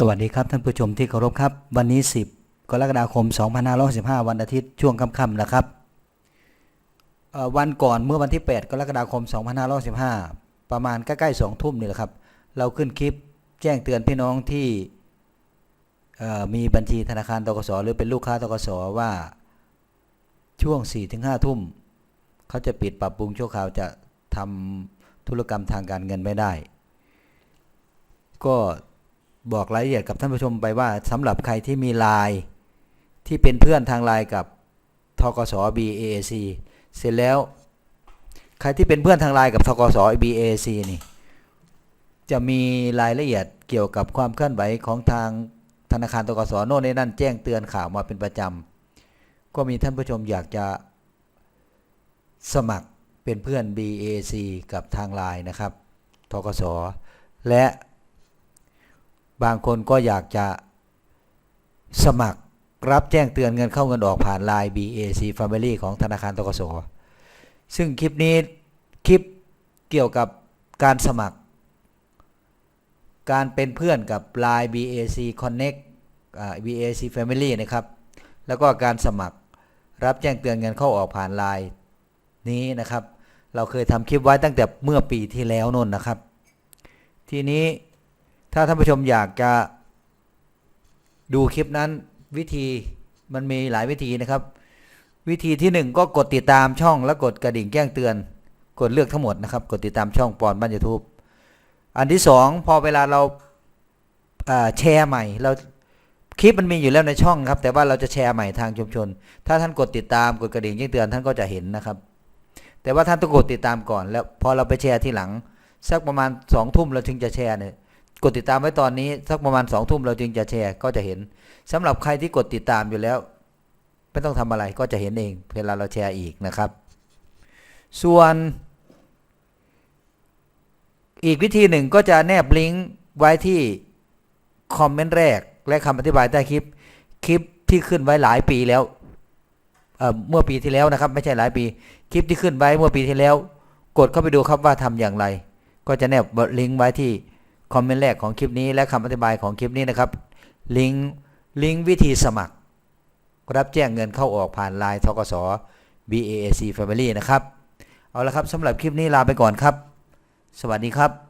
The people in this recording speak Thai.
สวัสดีครับท่านผู้ชมที่เคารพครับ วันนี้ 10 กรกฎาคม 2565 วันอาทิตย์ช่วงค่ำๆนะครับวันก่อนเมื่อวันที่ 8 กรกฎาคม 2515ประมาณใกล้ๆ2ทุ่มนี่แหละครับ เราขึ้นคลิปแจ้งเตือนพี่น้องที่มีบัญชีธนาคารตกสหรือเป็นลูกค้าตกสว่าช่วง 4-5 ทุ่ม เขาจะปิดปรับปรุงชั่วคราวจะทำธุรกรรมทางการเงินไม่ได้ ก็ บอกรายละเอียดกับท่านผู้ชมไปว่าสำหรับใครที่มีไลน์ที่เป็นเพื่อนทางไลน์กับทกส BAC เสร็จแล้ว ใครที่เป็นเพื่อนทางไลน์กับทกส BAC นี่จะมีรายละเอียดเกี่ยวกับความเคลื่อนไหวของทางธนาคารตกสโน่นนี่นั่นแจ้งเตือนข่าวมาเป็นประจำก็มีท่านผู้ชมอยากจะสมัครเป็นเพื่อน BAC กับทางไลน์นะครับทกสและ บางคนก็อยากจะสมัครรับแจ้งเตือนเงินเข้าเงินออกผ่าน Line BAC Family ของธนาคารตกสซึ่งคลิปนี้คลิปเกี่ยวกับการสมัคร การเป็นเพื่อนกับ Line BAC Connect BAC Family นะครับ แล้วก็การสมัครรับแจ้งเตือนเงินเข้าออกผ่าน Line นี้นะครับ เราเคยทำคลิปไว้ตั้งแต่เมื่อปีที่แล้วนนนะครับ ทีนี้ ถ้าท่านผู้ชมอยากจะดูคลิปนั้นวิธีมันมีหลายวิธีนะครับ วิธีที่หนึ่งก็กดติดตามช่องแล้วกดกระดิ่งแจ้งเตือน กดเลือกทั้งหมดนะครับ กดติดตามช่องปอนบ้านยูทูบอันที่สองพอเวลาเราอ่าแชร์ใหม่ เราคลิปมันมีอยู่แล้วในช่องครับ แต่ว่าเราจะแชร์ใหม่ทางชุมชน ถ้าท่านกดติดตามกดกระดิ่งแจ้งเตือนท่านก็จะเห็นนะครับ แต่ว่าท่านต้องกดติดตามก่อน แล้วพอเราไปแชร์ทีหลังสักประมาณสองทุ่มเราถึงจะแชร์เนี่ย กดติดตามไว้ตอนนี้สักประมาณสองทุ่มเราจึงจะแชร์ก็จะเห็นสำหรับใครที่กดติดตามอยู่แล้ว ไม่ต้องทำอะไรก็จะเห็นเองเวลาเราแชร์อีกนะครับ ส่วน อีกวิธีหนึ่งก็จะแนบลิงก์ไว้ที่คอมเมนต์แรก และคำอธิบายใต้คลิป คลิปที่ขึ้นไว้หลายปีแล้วเเมื่อปีที่แล้วนะครับ ไม่ใช่หลายปี คลิปที่ขึ้นไว้เมื่อปีที่แล้ว กดเข้าไปดูครับว่าทำอย่างไร ก็จะแนบลิงก์ไว้ที่ คอมเมนต์แรกของคลิปนี้และคำอธิบายของคลิปนี้นะครับ ลิงก์ลิงก์วิธีสมัคร รับแจ้งเงินเข้าออกผ่านไลน์ทกส BAC Family นะครับ เอาละครับสำหรับคลิปนี้ลาไปก่อนครับ สวัสดีครับ